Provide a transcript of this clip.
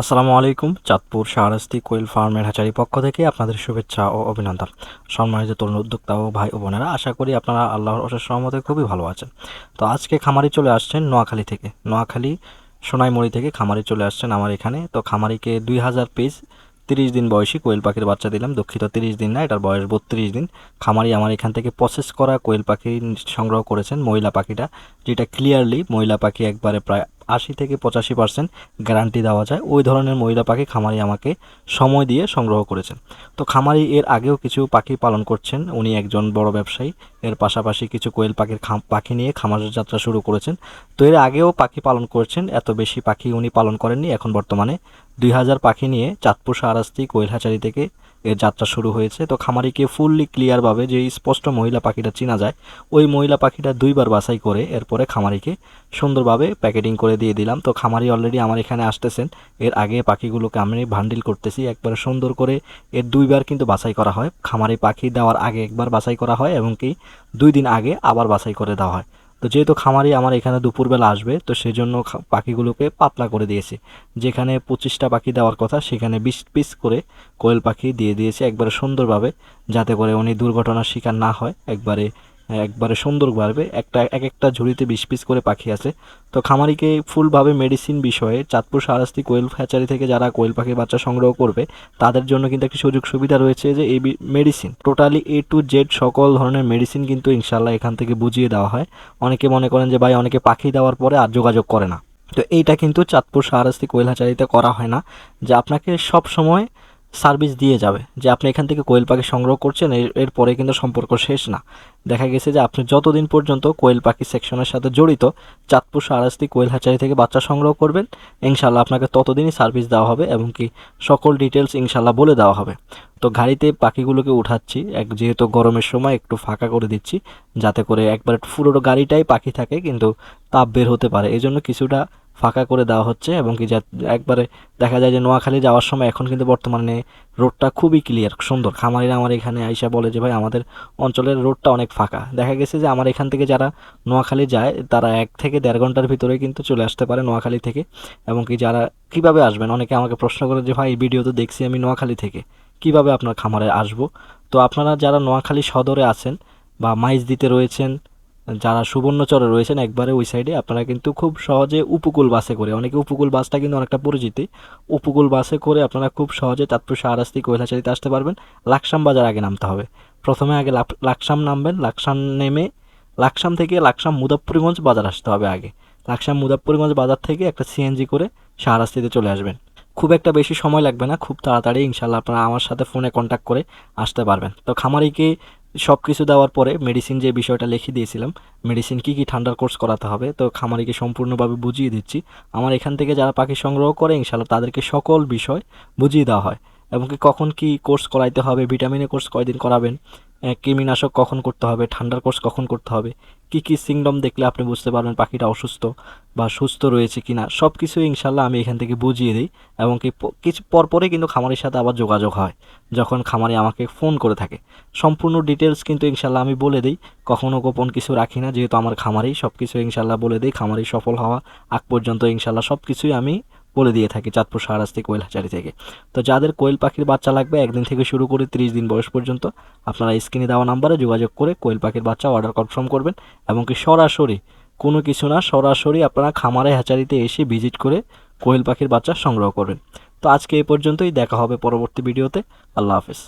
আসসালামু আলাইকুম, চাঁদপুর শাহরাস্তি কোয়েল ফার্মের হাচারি পক্ষ থেকে আপনাদের শুভেচ্ছা ও অভিনন্দন। সম্মানিত তরুণ উদ্যোক্তা ও ভাই ও বোনেরা, আশা করি আপনারা আল্লাহর অশেষ সহমতে খুবই ভালো আছেন। তো আজকে খামারি চলে আসছেন নোয়াখালী থেকে। নোয়াখালী সোনাইমুড়ি থেকে খামারি চলে আসছেন আমার এখানে। তো খামারিকে দুই হাজার পিস তিরিশ দিন বয়সী কোয়েল পাখির বাচ্চা দিলাম, দুঃখিত, তিরিশ দিন না, এটার বয়স বত্রিশ দিন। খামারি আমার এখান থেকে প্রসেস করা কোয়েল পাখি সংগ্রহ করেছেন মহিলা পাখিটা, যেটা ক্লিয়ারলি মহিলা পাখি একবারে প্রায় আশি থেকে পঁচাশি পার্সেন্ট গ্যারান্টি দেওয়া যায়। ওই ধরনের মহিলা পাখি খামারি আমাকে সময় দিয়ে সংগ্রহ করেছেন। তো খামারি এর আগেও কিছু পাখি পালন করছেন, উনি একজন বড় ব্যবসায়ী। এর পাশাপাশি কিছু কোয়েল পাখির পাখি নিয়ে খামারের যাত্রা শুরু করেছেন। তো এর আগেও পাখি পালন করছেন, এত বেশি পাখি উনি পালন করেননি, এখন বর্তমানে দুই হাজার পাখি নিয়ে চাঁদপুর সারাস্তি কোয়েলহাচারি থেকে এর যাত্রা শুরু হয়েছে। তো খামারিকে ফুললি ক্লিয়ারভাবে যে স্পষ্ট মহিলা পাখিটা চেনা যায়, ওই মহিলা পাখিটা দুইবার বাছাই করে এরপরে খামারিকে সুন্দরভাবে প্যাকেটিং করে দিয়ে দিলাম। তো খামারি অলরেডি আমার এখানে আসতেছেন। এর আগে পাখিগুলোকে আমি ভান্ডিল করতেছি। একবারে সুন্দর করে এর দুইবার কিন্তু বাছাই করা হয়। খামারি পাখি দেওয়ার আগে একবার বাছাই করা হয় এবং কি দুই দিন আগে আবার বাছাই করে দেওয়া হয়। তো যেহেতু খামারি আমার এখানে দুপুরবেলা আসবে, তো সেজন্য পাখিগুলোকে পাতলা করে দিয়েছে। যেখানে পঁচিশটা পাখি দেওয়ার কথা, সেখানে বিশ পিস করে কোয়েল পাখি দিয়ে দিয়েছে একবারে সুন্দরভাবে, যাতে করে উনি দুর্ঘটনার শিকার না হয়, একবারে একবারে সুন্দরভাবে একটা এক একটা ঝুড়িতে বিশ পিস করে পাখি আছে। তো খামারিকে ফুলভাবে মেডিসিন বিষয়ে চাঁদপুর সারাস্তি কোয়েল হ্যাচারি থেকে যারা কোয়েল পাখির বাচ্চা সংগ্রহ করবে, তাদের জন্য কিন্তু একটি সুযোগ সুবিধা রয়েছে যে এই medicine totally A to Z সকল ধরনের মেডিসিন কিন্তু ইনশাল্লাহ এখান থেকে বুঝিয়ে দেওয়া হয়। অনেকে মনে করেন যে ভাই অনেকে পাখি দেওয়ার পরে আর যোগাযোগ করে না। তো এইটা কিন্তু চাঁদপুর সাহারাস্তি কৈলাচারিতে করা হয় না। যে আপনাকে সব সময় সার্ভিস দিয়ে যাবে যে আপনি এখান থেকে কোয়েল পাখি সংগ্রহ করছেন, এর, এরপরে কিন্তু সম্পর্ক শেষ না। দেখা গেছে যে আপনি যতদিন পর্যন্ত কোয়েল পাখি সেকশনের সাথে জড়িত, চাঁদপুর সারাস্তি কোয়েল হ্যাচারি থেকে বাচ্চা সংগ্রহ করবেন ইনশাল্লাহ আপনাকে ততদিনই সার্ভিস দেওয়া হবে এবং কি সকল ডিটেলস ইনশাল্লাহ বলে দেওয়া হবে। তো গাড়িতে পাখিগুলোকে উঠাচ্ছি, এক যেহেতু গরমের সময় একটু ফাঁকা করে দিচ্ছি, যাতে করে একবার পুরো গাড়িটাই পাখি থাকে কিন্তু তাপ বের হতে পারে। এই কিছুটা ফাঁকা করে দেওয়া হচ্ছে এবং কি একবারে দেখা যায় যে নোয়াখালী যাওয়ার সময় এখন কিন্তু বর্তমানে রোডটা খুবই ক্লিয়ার সুন্দর। খামারিরা আমার এখানে আইসা বলে যে, ভাই, আমাদের অঞ্চলের রোডটা অনেক ফাঁকা। দেখা গেছে যে, আমার এখান থেকে যারা নোয়াখালী যায়, তারা এক থেকে দেড় ঘণ্টার ভিতরে কিন্তু চলে আসতে পারে নোয়াখালী থেকে। এবং কি যারা, কীভাবে আসবেন? অনেকে আমাকে প্রশ্ন করে যে, ভাই ভিডিও তো দেখছি আমি নোয়াখালী থেকে। কীভাবে আপনার খামারে আসব? তো আপনারা যারা নোয়াখালী সদরে আছেন বা মাইজ দিতে রয়েছেন যারা সুবর্ণচরে রয়েছেন একবারে ওই সাইডে আপনারা কিন্তু খুব সহজে উপকূল বাসে করে, অনেকে উপকূল বাসটা কিন্তু অনেকটা পরিচিতি। উপকূল বাসে করে আপনারা খুব সহজে চাঁদপুর শাহরাস্তি কৈলাচারিতে আসতে পারবেন। লাকসাম বাজার আগে নামতে হবে। প্রথমে আগে লাক- লাকসাম নামবেন, লাকসাম নেমে লাকসাম থেকে লাকসাম মুদাফপুরিগঞ্জ বাজার আসতে হবে আগে। লাকসাম মুদাফপুরিগঞ্জ বাজার থেকে একটা সিএনজি করে শাহরাস্তিতে চলে আসবেন। খুব একটা বেশি সময় লাগবে না, খুব তাড়াতাড়ি ইনশাল্লাহ আপনারা আমার সাথে ফোনে কন্ট্যাক্ট করে আসতে পারবেন। তো খামারিকে সব কিছু দেওয়ার পরে মেডিসিন যে বিষয়টা লিখে দিয়েছিলাম মেডিসিন কী কী ঠান্ডার কোর্স করাতে হবে, তো খামারিকে সম্পূর্ণভাবে বুঝিয়ে দিচ্ছি। আমার এখান থেকে যারা পাখি সংগ্রহ করে ইনশাল্লাহ তাদেরকে সকল বিষয় বুঝিয়ে দেওয়া হয়। এবং কি কখন কি কোর্স করাইতে হবে ভিটামিনের কোর্স কয়দিন করাবেন কৃমিনাশক কখন করতে হবে? ঠান্ডার কোর্স কখন করতে হবে? কি কি সিংডম দেখলে আপনি বুঝতে পারবেন পাখিটা অসুস্থ বা সুস্থ রয়েছে কিনা? সব কিছু ইনশাল্লাহ আমি এখান থেকে বুঝিয়ে দিই এবং কি কিছু পরপরে কিন্তু খামারের সাথে আবার যোগাযোগ হয় যখন খামারি আমাকে ফোন করে থাকে। সম্পূর্ণ ডিটেলস কিন্তু ইনশাল্লাহ আমি বলে দিই। কখনও গোপন কিছু রাখি না, যেহেতু আমার খামারেই সব কিছু ইনশাল্লাহ বলে দিই। খামারি সফল হওয়া আগ পর্যন্ত ইনশাল্লাহ সব কিছুই আমি বলে দিয়ে থাকে চাঁদপুর সাহারাস্তি কোয়েল হাজারি থেকে। তো যাদের কোয়েল পাখির বাচ্চা লাগবে, একদিন থেকে শুরু করে তিরিশ দিন বয়স পর্যন্ত আপনারা স্ক্রিনে দেওয়া নাম্বারে যোগাযোগ করে কোয়েল পাখির বাচ্চা অর্ডার কনফার্ম করবেন এবং কি সরাসরি, কোনো কিছু না, সরাসরি আপনারা খামারে হ্যাচারিতে এসে ভিজিট করে কোয়েল পাখির বাচ্চা সংগ্রহ করবেন। তো আজকে এ পর্যন্তই, দেখা হবে পরবর্তী ভিডিওতে। আল্লাহ হাফেজ।